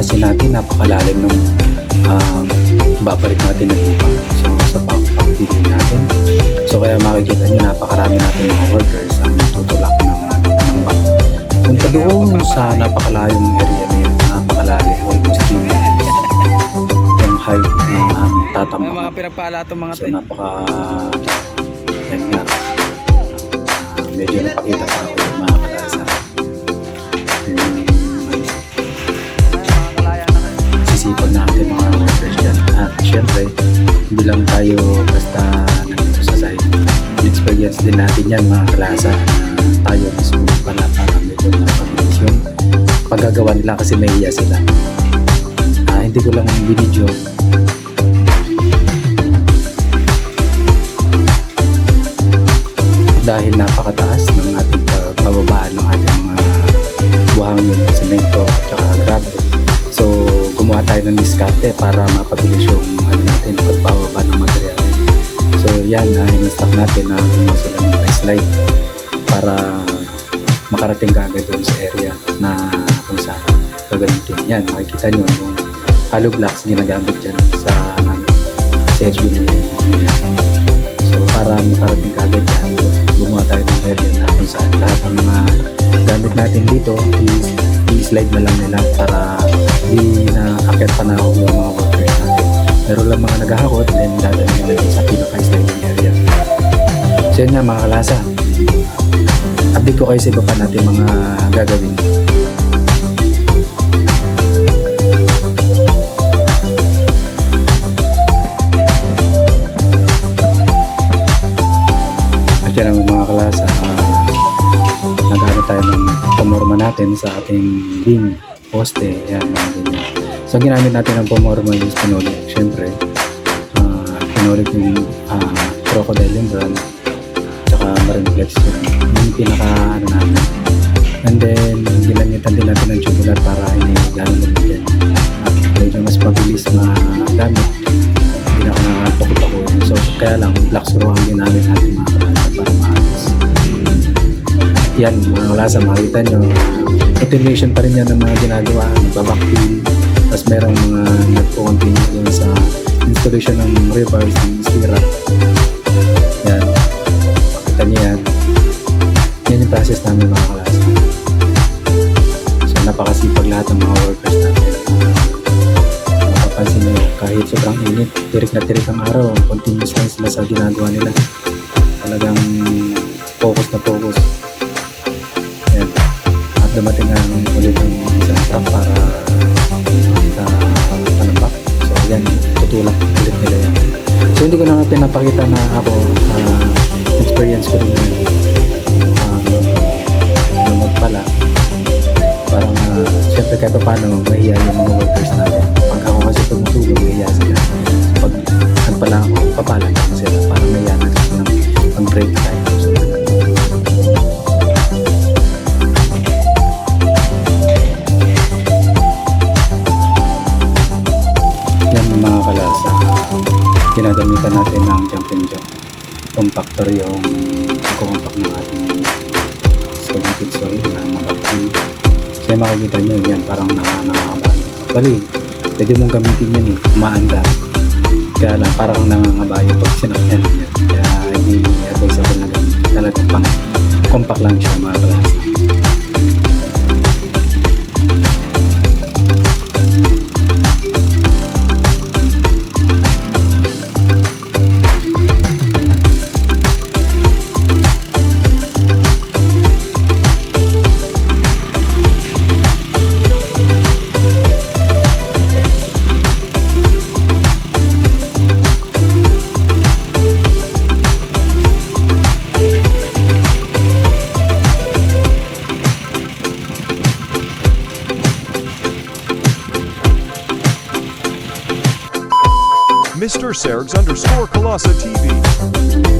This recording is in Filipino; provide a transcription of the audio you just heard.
mapapansin natin napakalalim ng um, babalik natin ng lupa. So sa pagpapili natin. So kaya makikita nyo napakarami natin mga workers ang tutulak ng, ng back. Punta doon sa napakalayong area na yun, napakalalim, almost yung, yung height ng aming May tatambak. mga pinagpala itong mga So to. napaka yan nga Ah, medyo napakita sa akin yung mga kalasa syempre hindi lang tayo basta nandito sa site experience din natin yan mga kalasa na tayo mismo pala para medyo napabilis yung paggagawa nila kasi nahiya sila. Ah, hindi ko lang binidyo. Dahil napakataas ng ating uh, pababaan ng ating mga buhangin, semento at saka gravel. So, gumawa tayo ng diskarte para mapabilis yung natin, pagbababa ng material. So, yan, uh, in-stock natin na gumawa sila ng ice light para makarating ka agad doon sa area na kung saan gagamitin. Yan, makikita nyo yung hollow blocks ginagamit dyan sa sa HB nila. So para makarating ka agad dyan, gumawa tayo ng area na kung saan lahat ng mga gamit natin dito is i-slide na lang nila para di na akit pa na ako yung mga natin. Meron lang mga naghahakot then dadalhin nila dun sa pinaka-sliding area. So yun nga mga kalasa. Update ko kayo sa iba pa natin mga gagawin. At yan ang mga kalasa, uh, nag-ano tayo ng pamorma natin sa ating beam, poste, yan, mga ganyan. So, ang ginamit natin ng pamorma is pinolik. Siyempre, uh, pinolik yung uh, crocodile yung brand, tsaka marine flex yun. Yun yung pinaka, ano namin. And then, ginamitan din natin ng tubular para hindi gano'n lumigyan. At medyo mas mabilis magamit hindi na ako nakakapakot ako. So, kaya lang, black straw ang ginamit natin mga kalasa para maayos. Yan, mga kalasa, makita nyo, automation pa rin yan ng mga ginagawa, nagbabackfill, tapos merong mga nagpo-continue dun sa installation ng rebars, ng stirrup. Yan, makita nyo yan. Yan yung process namin mga kalasa. So, napakasipag lahat ng mga workers natin mapapansin nyo kahit sobrang init, tirik na tirik ang araw, continuous lang sila sa ginagawa nila. Talagang focus na focus. Yan. At dumating nga ng ulit ng isang para yan, tutulak ulit nila yan. So hindi ko na pinapakita na ako ah, experience ko rin yun. Um, lumag pala parang uh, syempre kahit pa paano mahiya yung mga workers jack. Compactor yung compact ng ating skeleton soil na makapag kaya makikita nyo yan parang nakakabaan. Bali, pwede mong gamitin yan eh, umaanda. Kaya lang parang nangangabayo pag sinakyan yan. Kaya hindi advisable na ganun. Talagang pang compact lang siya mga kalasa. Mr. Sergs underscore Colossa TV.